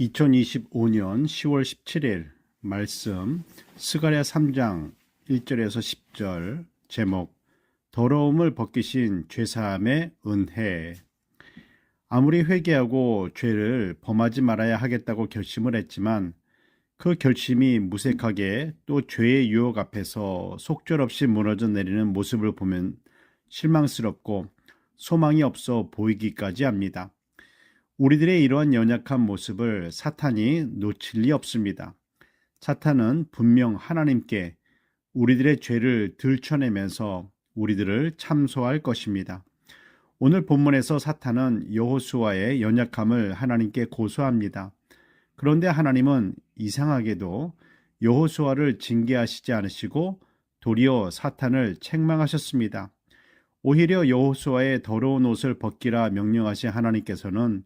2025년 10월 17일 말씀 스가랴 3장 1절에서 10절 제목 더러움을 벗기신 죄사함의 은혜 아무리 회개하고 죄를 범하지 말아야 하겠다고 결심을 했지만 그 결심이 무색하게 또 죄의 유혹 앞에서 속절없이 무너져 내리는 모습을 보면 실망스럽고 소망이 없어 보이기까지 합니다. 우리들의 이러한 연약한 모습을 사탄이 놓칠 리 없습니다. 사탄은 분명 하나님께 우리들의 죄를 들춰내면서 우리들을 참소할 것입니다. 오늘 본문에서 사탄은 여호수아의 연약함을 하나님께 고소합니다. 그런데 하나님은 이상하게도 여호수아를 징계하시지 않으시고 도리어 사탄을 책망하셨습니다. 오히려 여호수아의 더러운 옷을 벗기라 명령하신 하나님께서는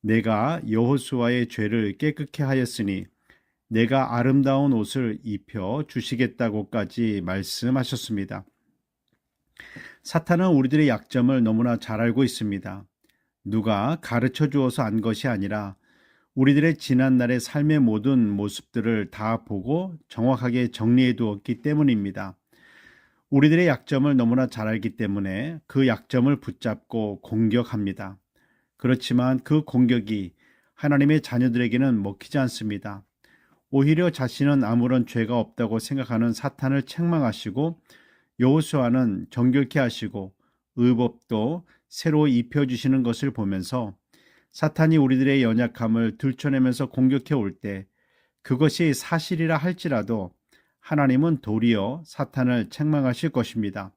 내가 여호수아의 죄를 깨끗게 하였으니 내가 아름다운 옷을 입혀 주시겠다고까지 말씀하셨습니다. 사탄은 우리들의 약점을 너무나 잘 알고 있습니다. 누가 가르쳐 주어서 안 것이 아니라 우리들의 지난날의 삶의 모든 모습들을 다 보고 정확하게 정리해 두었기 때문입니다. 우리들의 약점을 너무나 잘 알기 때문에 그 약점을 붙잡고 공격합니다. 그렇지만 그 공격이 하나님의 자녀들에게는 먹히지 않습니다. 오히려 자신은 아무런 죄가 없다고 생각하는 사탄을 책망하시고 여호수아는 정결케 하시고 의법도 새로 입혀 주시는 것을 보면서 사탄이 우리들의 연약함을 들춰내면서 공격해 올 때 그것이 사실이라 할지라도 하나님은 도리어 사탄을 책망하실 것입니다.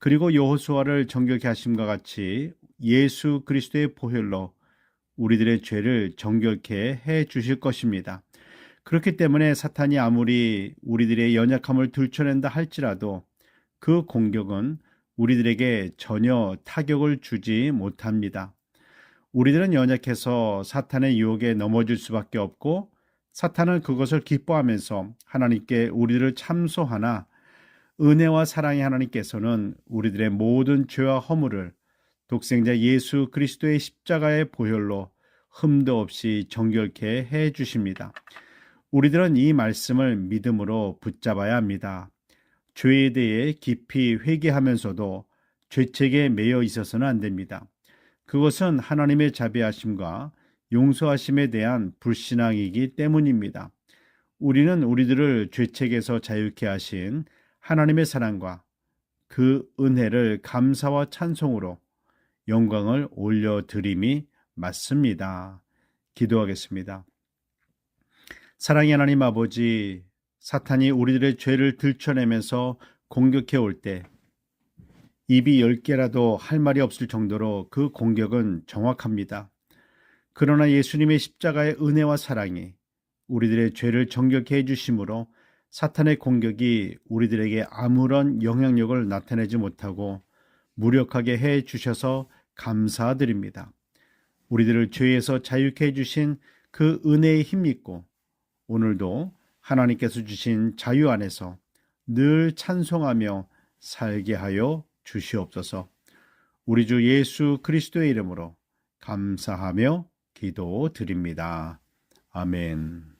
그리고 여호수아를 정결케 하심과 같이 예수 그리스도의 보혈로 우리들의 죄를 정결케 해 주실 것입니다. 그렇기 때문에 사탄이 아무리 우리들의 연약함을 들춰낸다 할지라도 그 공격은 우리들에게 전혀 타격을 주지 못합니다. 우리들은 연약해서 사탄의 유혹에 넘어질 수밖에 없고 사탄은 그것을 기뻐하면서 하나님께 우리들을 참소하나 은혜와 사랑의 하나님께서는 우리들의 모든 죄와 허물을 독생자 예수 그리스도의 십자가의 보혈로 흠도 없이 정결케 해 주십니다. 우리들은 이 말씀을 믿음으로 붙잡아야 합니다. 죄에 대해 깊이 회개하면서도 죄책에 매여 있어서는 안 됩니다. 그것은 하나님의 자비하심과 용서하심에 대한 불신앙이기 때문입니다. 우리는 우리들을 죄책에서 자유케 하신 하나님의 사랑과 그 은혜를 감사와 찬송으로 영광을 올려드림이 맞습니다. 기도하겠습니다. 사랑의 하나님 아버지, 사탄이 우리들의 죄를 들춰내면서 공격해 올 때 입이 열 개라도 할 말이 없을 정도로 그 공격은 정확합니다. 그러나 예수님의 십자가의 은혜와 사랑이 우리들의 죄를 정결케 해주심으로 사탄의 공격이 우리들에게 아무런 영향력을 나타내지 못하고 무력하게 해 주셔서 감사드립니다. 우리들을 죄에서 자유케 해주신 그 은혜에 힘입고 오늘도 하나님께서 주신 자유 안에서 늘 찬송하며 살게 하여 주시옵소서. 우리 주 예수 그리스도의 이름으로 감사하며 기도 드립니다. 아멘.